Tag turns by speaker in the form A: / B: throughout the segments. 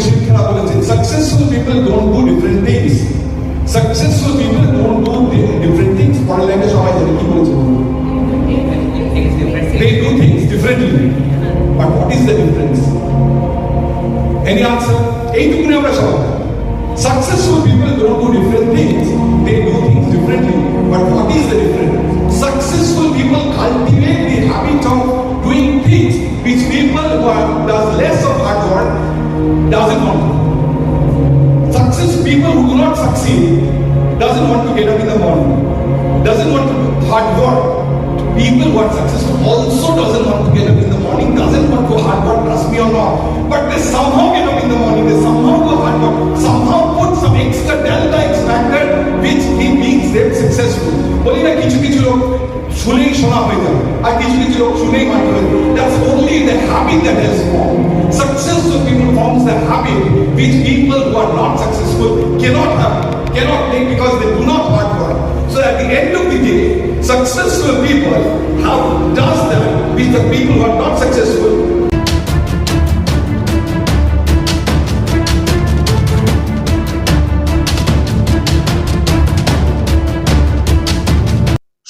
A: মুশফিকরা বলেছেন successful people don't do different things successful people don't do different things পরের লাইনে সবাই জানে কি বলেছে বলুন
B: Things different.
A: They do things differently. But what is the difference? Any answer? এইটুকুনি আমরা সবাই Successful people don't do different things. They do things differently. But what is the difference? Successful people cultivate the habit of doing things which people who are, does less of hard work doesn't want to. Success people who do not succeed doesn't want to get up in the morning, doesn't want to do hard work. People who are successful also doesn't want to get up in the morning, doesn't want to hard work, trust me or not. But they somehow get up in the morning, they somehow do hard work, somehow put some extra delta X factor which he makes them successful. বলি না কিছু কিছু লোক শুনেই শোনা হয়ে যায় আর কিছু কিছু লোক শুনেই মাটি হয়ে যায় that's only the habit that has form successful people forms the habit which people who are not successful cannot have cannot make because they do not hard work so at the end of the day successful people have does that which the people who are not successful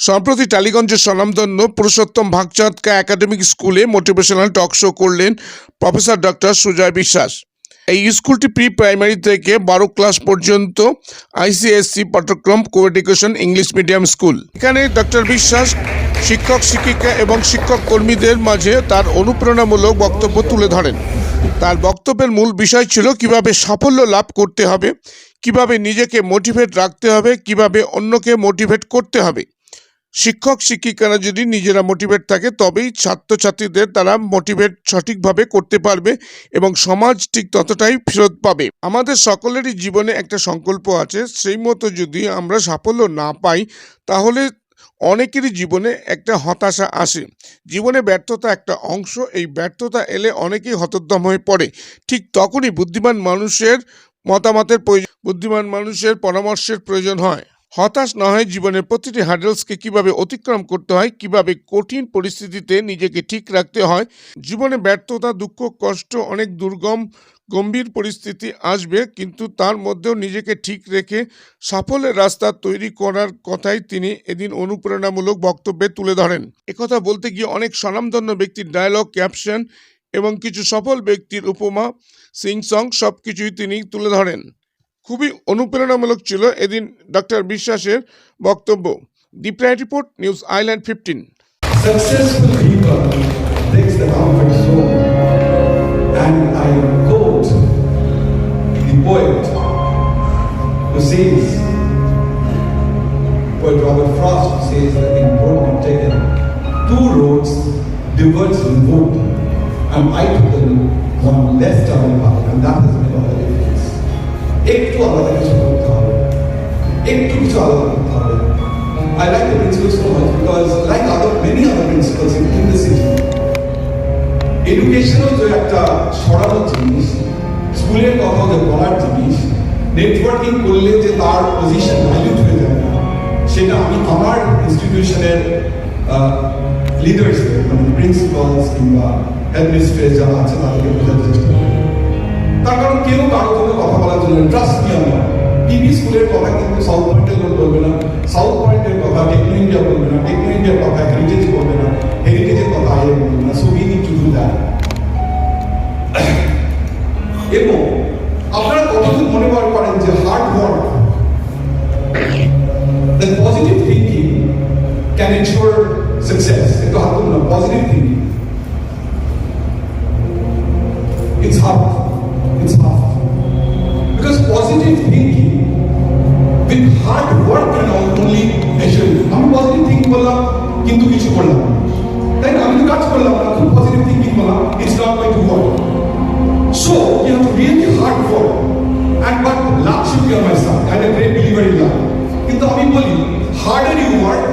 C: সম্প্রতি টালিগঞ্জের স্বনামধন্য Purushottam Bhagchandka academic স্কুলে motivational talk show করলেন professor doctor Sujoy Biswas. এই স্কুলটি pre primary থেকে বারো class পর্যন্ত আইসিএসসি পাঠ্যক্রম co education, English medium school. এখানে ডক্টর বিশ্বাস শিক্ষক, শিক্ষিকা এবং শিক্ষক কর্মীদের মাঝে তার অনুপ্রেরণামূলক বক্তব্য তুলে ধরেন। তার বক্তব্যের মূল বিষয় ছিল কীভাবে সাফল্য লাভ করতে হবে, কীভাবে নিজেকে মোটিভেট রাখতে হবে, কীভাবে অন্যকে মোটিভেট করতে হবে। শিক্ষক শিক্ষিকারা যদি নিজেরা মোটিভেট থাকে, তবেই ছাত্রছাত্রীদের তারা মোটিভেট সঠিকভাবে করতে পারবে এবং সমাজ ঠিক ততটাই ফেরত পাবে। আমাদের সকলেরই জীবনে একটা সংকল্প আছে, সেই মতো যদি আমরা সাফল্য না পাই, তাহলে অনেকেরই জীবনে একটা হতাশা আসে। জীবনে ব্যর্থতা একটা অংশ, এই ব্যর্থতা এলে অনেকেই হতোদ্যম হয়ে পড়ে। ঠিক তখনই বুদ্ধিমান মানুষের মতামতের প্রয়োজন, বুদ্ধিমান মানুষের পরামর্শের প্রয়োজন হয়। হতাশ না হয় জীবনের প্রতিটি হ্যাডেলসকে কীভাবে অতিক্রম করতে হয়, কীভাবে কঠিন পরিস্থিতিতে নিজেকে ঠিক রাখতে হয়, জীবনে ব্যর্থতা, দুঃখ, কষ্ট, অনেক দুর্গম, গম্ভীর পরিস্থিতি আসবে, কিন্তু তার মধ্যেও নিজেকে ঠিক রেখে সাফল্যের রাস্তা তৈরি করার কথাই তিনি এদিন অনুপ্রেরণামূলক বক্তব্যে তুলে ধরেন। একথা বলতে গিয়ে অনেক স্বনামধন্য ব্যক্তির ডায়লগ ক্যাপশন এবং কিছু সফল ব্যক্তির উপমা সিং সং সব কিছুই তিনি তুলে ধরেন। খুবই অনুপ্রেরণামূলক ছিল এদিন ডক্টর বিশ্বাসের বক্তব্য দীপ্রায় report news island fifteen
A: Successful people takes the comfort zone. And I quote the poet who says, poet Robert Frost says that in Broken taken, two roads diverged in wood, and I took the one less traveled path, and that the difference. একটু আলাদা কিছু করতে হবে। একটু কিছু আলাদা করতে হবে। I like the principle so much because like other many other principles in, in the city, এডুকেশনও যে একটা সরানো জিনিস স্কুলের কথা যে বলার জিনিস নেটওয়ার্কিং করলে যে তার পজিশন ভ্যালিউড হয়ে যায় না সেটা আমি আমার ইনস্টিটিউশনের লিডার্সদের মানে প্রিন্সিপালস কিংবা অ্যাডমিনিস্ট্রেটর যারা আছে তাদেরকে বোঝাতে চেষ্টা করি তার কারণ কেউ কারও জন্য কথা বলার জন্য ট্রাস্ট মি আমার টিভি স্কুলের কথা কিন্তু সাউথ পয়েন্টের লোক বলবে না। সাউথ পয়েন্টের কথা টেকনো ইন্ডিয়া বলবে না। টেকনো ইন্ডিয়ার কথা হেরিটেজ বলবে না। হেরিটেজের কথা আইএ বলবে না। So we need to do that এবং আপনারা কতদিন মনে করেন যে hard work the positive thinking can ensure success একটু হাত তুলুন না। পজিটিভ করলাম না খুব পজিটিভ থিঙ্কিং করলাম it's not going to work so you have to really hard work and but luck should be on my side I am a great believer in luck কিন্তু আমি বলি harder you work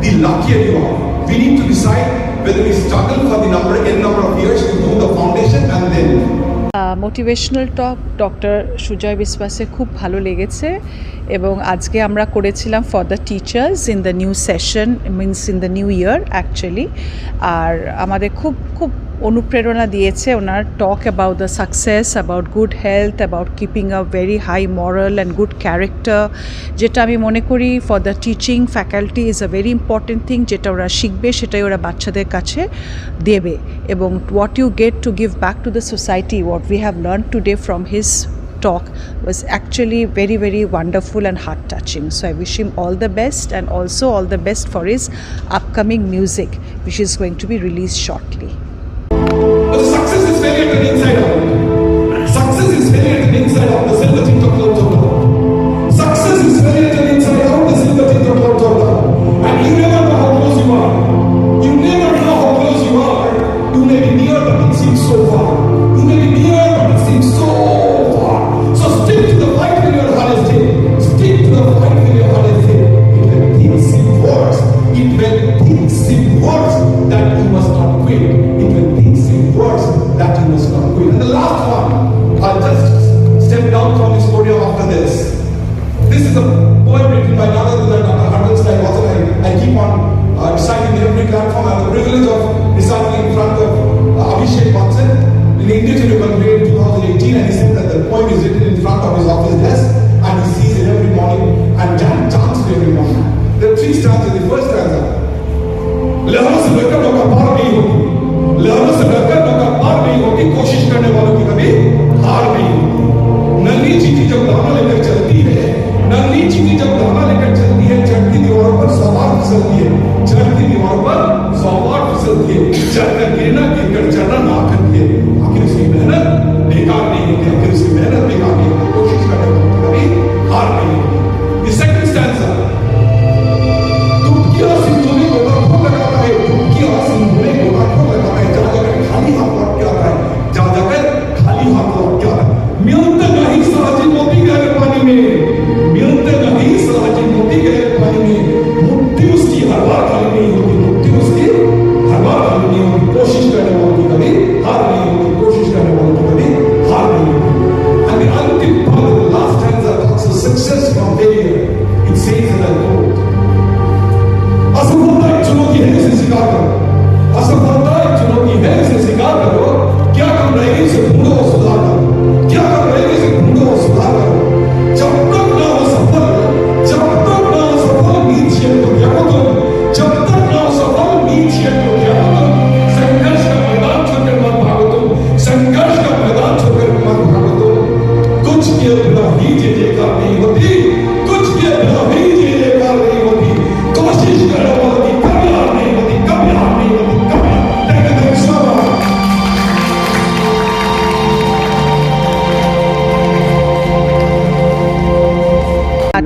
A: the luckier you are we need to decide whether we struggle for the number, n number of years to do the foundation and then
D: motivational talk doctor Sujoy বিশ্বাসে খুব ভালো লেগেছে এবং আজকে আমরা করেছিলাম for the teachers in the new session means in the new year actually আর আমাদের খুব খুব অনুপ্রেরণা দিয়েছে ওনার talk about the success about good health about keeping a very high moral and good character যেটা আমি মনে করি for the teaching faculty is a very important thing যেটা ওরা শিখবে, সেটাই ওরা বাচ্চাদের কাছে দেবে। এবং what you get to give back to the society what we have learn today from his very very wonderful and heart touching so, i wish him all the best and also all the best for his upcoming music, which is going to be released shortly.
A: But the success failure to inside out. Success is failure to the inside out. The silver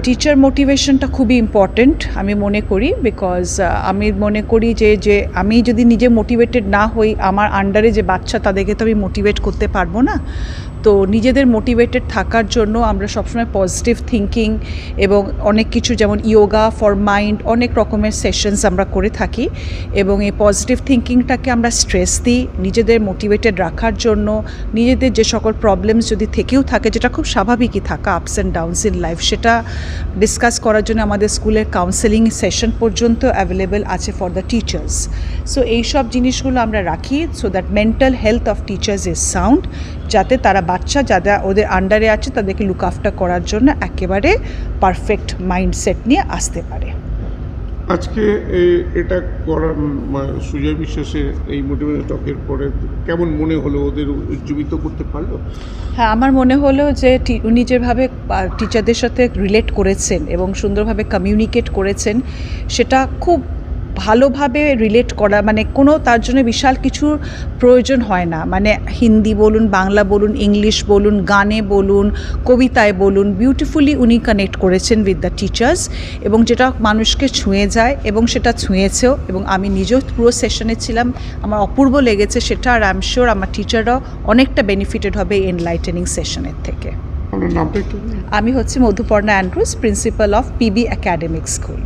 D: teacher মোটিভেশনটা খুবই important আমি মনে করি because আমি মনে করি যে যে আমি যদি নিজে মোটিভেটেড না হই, আমার আন্ডারে যে বাচ্চা, তাদেরকে তো আমি মোটিভেট করতে পারব না। তো নিজেদের মোটিভেটেড থাকার জন্য আমরা সবসময় পজিটিভ থিঙ্কিং এবং অনেক কিছু যেমন ইয়োগা ফর মাইন্ড অনেক রকমের সেশনস আমরা করে থাকি এবং এই পজিটিভ থিঙ্কিংটাকে আমরা স্ট্রেস দিই নিজেদের মোটিভেটেড রাখার জন্য, নিজেদের যে সকল প্রবলেমস যদি থেকেও থাকে, যেটা খুব স্বাভাবিকই থাকা ups and downs in life সেটা ডিসকাস করার জন্য আমাদের স্কুলের কাউন্সেলিং সেশন পর্যন্ত অ্যাভেলেবেল আছে ফর দ্য টিচার্স সো এইসব জিনিসগুলো আমরা রাখি so that mental health of teachers is sound যাতে তারা বাচ্চা যারা ওদের আন্ডারে আছে তাদেরকে লুক আফটার করার জন্য একেবারে পারফেক্ট মাইন্ডসেট নিয়ে আসতে পারে।
C: আজকে এটা করার সুজয় বিশ্বাসের এই মোটিভেশন টকের পরে কেমন মনে হলো ওদের উজ্জীবিত করতে পারল?
D: হ্যাঁ আমার মনে হলো যে উনি যেভাবে টিচারদের সাথে রিলেট করেছেন এবং সুন্দরভাবে কমিউনিকেট করেছেন সেটা খুব ভালোভাবে রিলেট করা মানে কোনো তার জন্য বিশাল কিছু প্রয়োজন হয় না। মানে হিন্দি বলুন বাংলা বলুন ইংলিশ বলুন গানে বলুন কবিতায় বলুন বিউটিফুলি উনি কানেক্ট করেছেন উইথ দ্য টিচার্স এবং যেটা মানুষকে ছুঁয়ে যায় এবং সেটা ছুঁয়েছেও এবং আমি নিজেও পুরো সেশনে ছিলাম আমার অপূর্ব লেগেছে সেটা আর আই এম শিওর আমার টিচাররাও অনেকটা বেনিফিটেড হবে এনলাইটেনিং সেশনের থেকে। আমি হচ্ছে Madhuparna Andrews principal of PB academic school